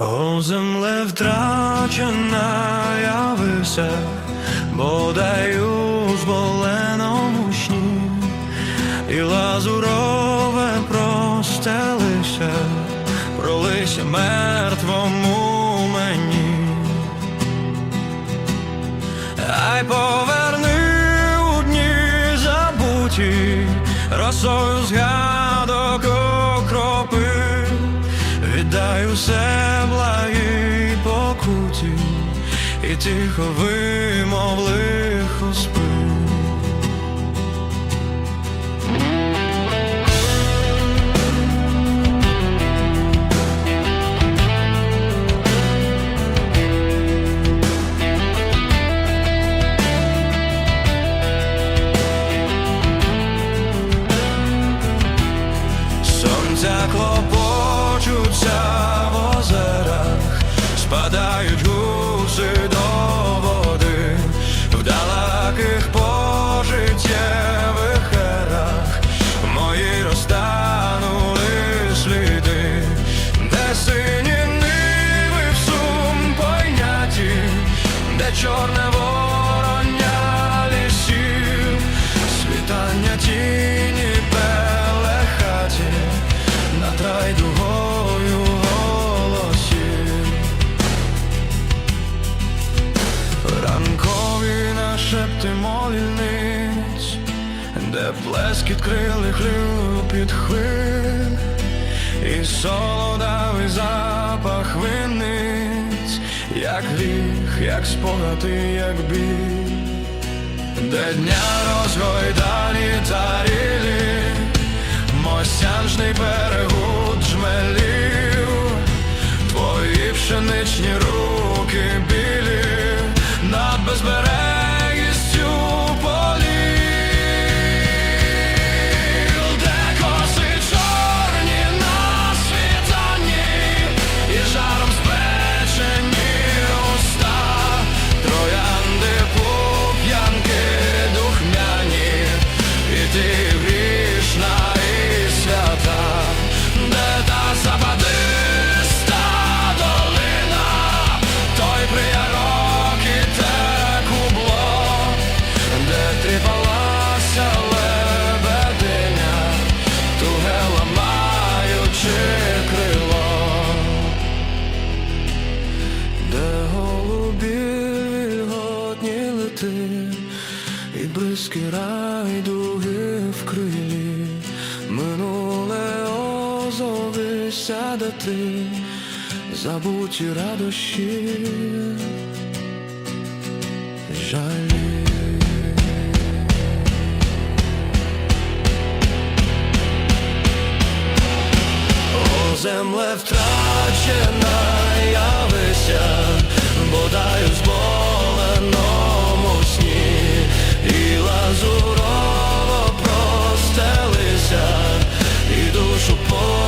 О, земле втрачена явися, бодай у зболеному сні, і лазурове простелися, пролися мертвому мені. Ай поверни у дні забуті, росою згадок віддай усе благій покуті, і тихо вимов лихо далеких пожиттєвих ерах. Мої розтанули сліди, де сині ниви в сум пойняті, де чорне вороння лісів, світання тіні пелехаті над райдугою де плескіт крилих любить хвиль, і солодавий запах виниць, як гріх, як спогади, як біль, де дня розгойдані тарілі, мосянжний перегуд жмелів, твої пшеничні руки білі. Над безберегістю озовися, забуті радощі, жалі. О, земле втрачена, явися, бодай у зболеному сні, і лазурово простелися, і душу по